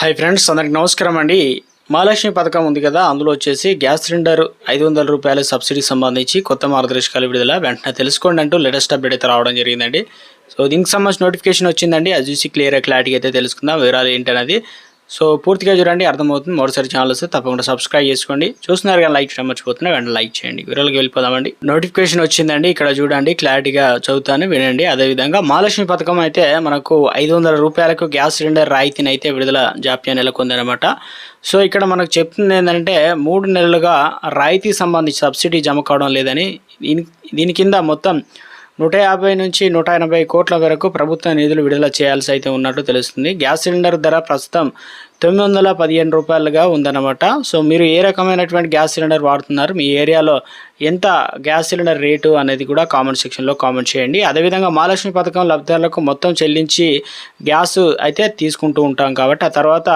Hi friends అందరికి నమస్కారం అండి. మహాలక్ష్మి పథకం ఉంది కదా అందులో వచ్చేసి గ్యాస్ సిలిండర్ ఐదు వందల రూపాయల సబ్సిడీ సంబంధించి కొత్త మార్గదర్శకాలు విడుదల వెంటనే తెలుసుకోండి అంటూ లేటెస్ట్ అప్డేట్ అయితే రావడం జరిగిందండి. సో దీనికి సంబంధించి నోటిఫికేషన్ వచ్చిందండి. అది చూసి క్లియర్ క్లారిటీ అయితే తెలుసుకుందాం. వివరాలు ఏంటనేది సో పూర్తిగా చూడండి అర్థమవుతుంది. మరోసారి ఛానల్ వస్తే తప్పకుండా సబ్స్క్రైబ్ చేసుకోండి. చూస్తున్నారు కానీ లైక్ చేయడం మర్చిపోతున్నా వెంటనే లైక్ చేయండి. వివరాలకు వెళ్ళిపోదామండి. నోటిఫికేషన్ వచ్చిందండి ఇక్కడ చూడండి క్లారిటీగా చదువుతాను వినండి. అదేవిధంగా మహాలక్ష్మి పథకం అయితే మనకు ఐదు వందల రూపాయలకు గ్యాస్ సిలిండర్ రాయితీని అయితే విడుదల జాప్యం నెలకొందనమాట సో ఇక్కడ మనకు చెప్తుంది ఏంటంటే మూడు నెలలుగా రాయితీ సంబంధించి సబ్సిడీ జమ కావడం లేదని దీని దీని కింద మొత్తం నూట యాభై నుంచి నూట ఎనభై కోట్ల వరకు ప్రభుత్వ నిధులు విడుదల చేయాల్సి అయితే ఉన్నట్టు తెలుస్తుంది. గ్యాస్ సిలిండర్ ధర ప్రస్తుతం తొమ్మిది వందల పదిహేను రూపాయలుగా ఉందన్నమాట. సో మీరు ఏ రకమైనటువంటి గ్యాస్ సిలిండర్ వాడుతున్నారు? మీ ఏరియాలో ఎంత గ్యాస్ సిలిండర్ రేటు అనేది కూడా కామెంట్ సెక్షన్లో కామెంట్ చేయండి. అదేవిధంగా మహాలక్ష్మి పథకం లబ్ధిదారులకు మొత్తం చెల్లించి గ్యాస్ అయితే తీసుకుంటూ ఉంటాం కాబట్టి ఆ తర్వాత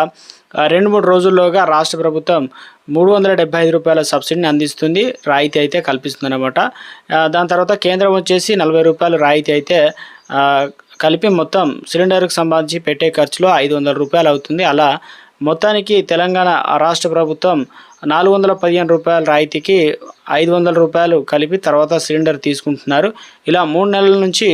రెండు మూడు రోజుల్లోగా రాష్ట్ర ప్రభుత్వం మూడు వందల డెబ్బై ఐదు రూపాయల సబ్సిడీని అందిస్తుంది రాయితీ అయితే కల్పిస్తుంది అనమాట దాని తర్వాత కేంద్రం వచ్చేసి నలభై రూపాయలు రాయితీ అయితే కలిపి మొత్తం సిలిండర్కి సంబంధించి పెట్టే ఖర్చులో ఐదు వందల రూపాయలు అవుతుంది. అలా మొత్తానికి తెలంగాణ రాష్ట్ర ప్రభుత్వం నాలుగు వందల పదిహేను రూపాయల రాయితీకి ఐదు వందల రూపాయలు కలిపి తర్వాత సిలిండర్ తీసుకుంటున్నారు. ఇలా మూడు నెలల నుంచి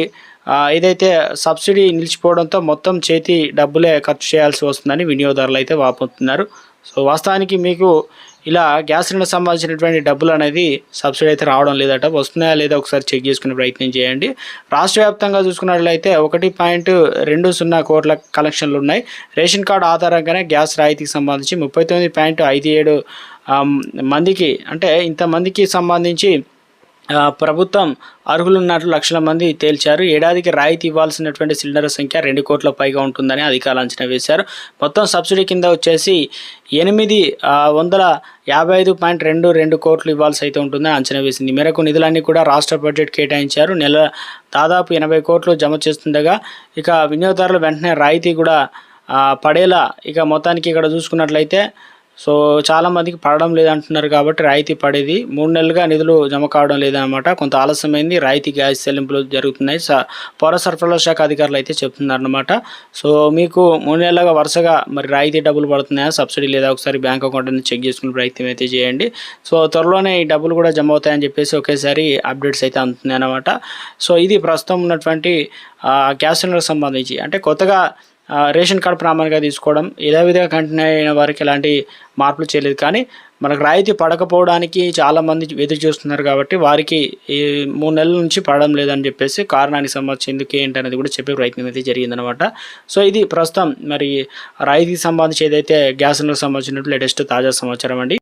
ఏదైతే సబ్సిడీ నిలిచిపోవడంతో మొత్తం చేతి డబ్బులే ఖర్చు చేయాల్సి వస్తుందని వినియోగదారులు అయితే వాపోతున్నారు. సో వాస్తవానికి మీకు ఇలా గ్యాస్ సిలిండర్ సంబంధించినటువంటి డబ్బులు అనేది సబ్సిడీ అయితే రావడం లేదట. వస్తున్నాయా లేదా ఒకసారి చెక్ చేసుకునే ప్రయత్నం చేయండి. రాష్ట్ర వ్యాప్తంగా చూసుకున్నట్లయితే ఒకటి పాయింట్ రెండు సున్నా కోట్ల కలెక్షన్లు ఉన్నాయి. రేషన్ కార్డు ఆధారంగానే గ్యాస్ రాయితీకి సంబంధించి ముప్పై తొమ్మిది పాయింట్ ఐదు ఏడు మందికి అంటే ఇంతమందికి సంబంధించి ప్రభుత్వం అర్హులున్నట్లు లక్షల మంది తేల్చారు. ఏడాదికి రాయితీ ఇవ్వాల్సినటువంటి సిలిండర్ సంఖ్య రెండు కోట్ల పైగా ఉంటుందని అధికారులు అంచనా వేశారు. మొత్తం సబ్సిడీ కింద వచ్చేసి ఎనిమిది వందల యాభై ఐదు పాయింట్ రెండు రెండు కోట్లు ఇవ్వాల్సి అయితే ఉంటుందని అంచనా వేసింది. మేరకు నిధులన్నీ కూడా రాష్ట్ర బడ్జెట్ కేటాయించారు. నెల దాదాపు ఎనభై కోట్లు జమ చేస్తుండగా ఇక వినియోగదారులు వెంటనే రాయితీ కూడా పడేలా ఇక మొత్తానికి ఇక్కడ చూసుకున్నట్లయితే సో చాలామందికి పడడం లేదంటున్నారు కాబట్టి రాయితీ పడేది. మూడు నెలలుగా నిధులు జమ కావడం లేదనమాట కొంత ఆలస్యమైంది. రాయితీ గ్యాస్ చెల్లింపులు జరుగుతున్నాయి. పౌర సరఫరాల శాఖ అధికారులు అయితే చెప్తున్నారనమాట సో మీకు మూడు నెలలుగా వరుసగా మరి రాయితీ డబ్బులు పడుతున్నాయా? సబ్సిడీ లేదా ఒకసారి బ్యాంక్ అకౌంట్ అనేది చెక్ చేసుకునే ప్రయత్నం అయితే చేయండి. సో త్వరలోనే ఈ డబ్బులు కూడా జమ అవుతాయని చెప్పేసి ఒకేసారి అప్డేట్స్ అయితే అందుతున్నాయి అనమాట సో ఇది ప్రస్తుతం ఉన్నటువంటి గ్యాస్ సిలిండర్ సంబంధించి. అంటే కొత్తగా రేషన్ కార్డు ప్రామాణికంగా తీసుకోవడం యథావిధిగా కంటిన్యూ అయిన వారికి ఎలాంటి మార్పులు చేయలేదు. కానీ మనకు రాయితీ పడకపోవడానికి చాలామంది ఎదురు చూస్తున్నారు కాబట్టి వారికి ఈ మూడు నెలల నుంచి పడడం లేదని చెప్పేసి కారణానికి సంబంధించి ఎందుకు ఏంటి అనేది కూడా చెప్పే ప్రయత్నం అయితే జరిగిందనమాట సో ఇది ప్రస్తుతం మరి రాయితీకి సంబంధించి ఏదైతే గ్యాస్ సంబంధించినట్టు లేటెస్ట్ తాజా సమాచారం అండి.